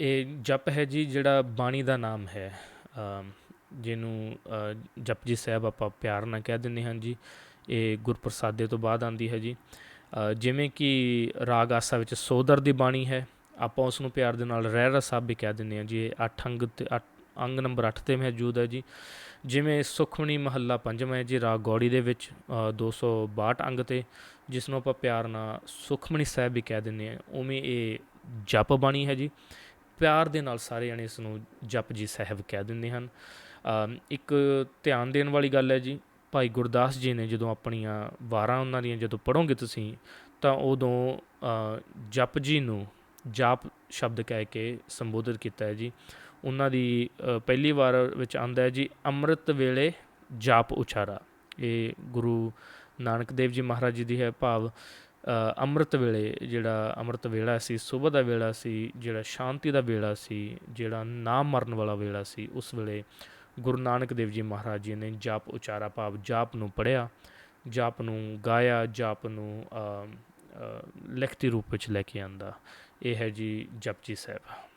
ਇਹ ਜਪ ਹੈ ਜੀ ਜਿਹੜਾ ਬਾਣੀ ਦਾ ਨਾਮ ਹੈ ਜਿਹਨੂੰ ਅ, ਜਪਜੀ ਸਾਹਿਬ ਆਪਾਂ ਪਿਆਰ ਨਾਲ ਕਹਿ ਦਿੰਦੇ ਹਾਂ ਜੀ। ਇਹ ਗੁਰਪ੍ਰਸਾਦੇ ਤੋਂ ਬਾਅਦ ਆਂਦੀ ਹੈ ਜੀ। ਜਿਵੇਂ ਕਿ ਰਾਗ ਆਸਾ ਵਿੱਚ ਸੋਦਰ ਦੀ ਬਾਣੀ ਹੈ ਆਪਾਂ ਉਸ ਨੂੰ ਪਿਆਰ ਦੇ ਨਾਲ ਰਹਿ ਰਸ ਸਾਹਿਬ ਵੀ ਕਹਿ ਦਿੰਦੇ ਹਾਂ ਜੀ। ਇਹ 8 ਅੰਗ ਤੇ ਅੱਠ- ਅੰਗ ਨੰਬਰ 8 ਤੇ ਮੌਜੂਦ ਹੈ ਜੀ। ਜਿਵੇਂ ਸੁਖਮਣੀ ਮਹੱਲਾ ਪੰਜਵਾਂ ਹੈ ਜੀ ਰਾਗ ਗੌੜੀ ਦੇ ਵਿੱਚ ਅ, 262 ਅੰਗ ਤੇ ਜਿਸ ਨੂੰ ਆਪਾਂ ਪਿਆਰ ਨਾਲ ਸੁਖਮਣੀ ਸਾਹਿਬ ਵੀ ਕਹਿ ਦਿੰਦੇ ਹਾਂ। ਉਵੇਂ ਇਹ ਜਪ ਬਾਣੀ ਹੈ ਜੀ। ਪਿਆਰ ਦੇ ਨਾਲ ਸਾਰੇ ਜਣੇ ਇਸ ਨੂੰ ਜਪ ਜੀ ਸਾਹਿਬ ਕਹਿ ਦਿੰਦੇ ਹਨ। ਇੱਕ ਧਿਆਨ ਦੇਣ ਵਾਲੀ ਗੱਲ ਹੈ ਜੀ ਭਾਈ ਗੁਰਦਾਸ ਜੀ ਨੇ ਜਦੋਂ ਆਪਣੀਆਂ ਵਾਰਾਂ ਉਹਨਾਂ ਦੀਆਂ ਜਦੋਂ ਪੜ੍ਹੋਗੇ ਤੁਸੀਂ ਤਾਂ ਉਦੋਂ ਅ, ਜਪ ਜੀ ਨੂੰ ਜਾਪ ਸ਼ਬਦ ਕਹਿ ਕੇ ਸੰਬੋਧਿਤ ਕੀਤਾ ਹੈ ਜੀ। ਉਹਨਾਂ ਦੀ ਪਹਿਲੀ ਵਾਰ ਵਿੱਚ ਆਂਦਾ ਹੈ ਜੀ ਅੰਮ੍ਰਿਤ ਵੇਲੇ ਜਾਪ ਉਚਾਰਾ ਇਹ ਗੁਰੂ ਨਾਨਕ ਦੇਵ ਜੀ ਮਹਾਰਾਜ ਜੀ ਦੀ ਹੈ ਭਾਵ ਅੰਮ੍ਰਿਤ ਵੇਲੇ ਜਿਹੜਾ ਅੰਮ੍ਰਿਤ ਵੇਲਾ ਸੀ, ਸੁਬਹ ਦਾ ਵੇਲਾ ਸੀ, ਜਿਹੜਾ ਸ਼ਾਂਤੀ ਦਾ ਵੇਲਾ ਸੀ, ਜਿਹੜਾ ਨਾ ਮਰਨ ਵਾਲਾ ਵੇਲਾ ਸੀ, ਉਸ ਵੇਲੇ ਗੁਰੂ ਨਾਨਕ ਦੇਵ ਜੀ ਮਹਾਰਾਜ ਜੀ ਨੇ ਜਾਪ ਉਚਾਰਾ ਭਾਵ ਜਾਪ ਨੂੰ ਪੜ੍ਹਿਆ। ਜਾਪ ਨੂੰ ਗਾਇਆ, ਜਾਪ ਨੂੰ ਲਿਖਤੀ ਰੂਪ ਵਿੱਚ ਲੈ ਕੇ ਆਂਦਾ। ਇਹ ਹੈ ਜੀ ਜਪਜੀ ਸਾਹਿਬ।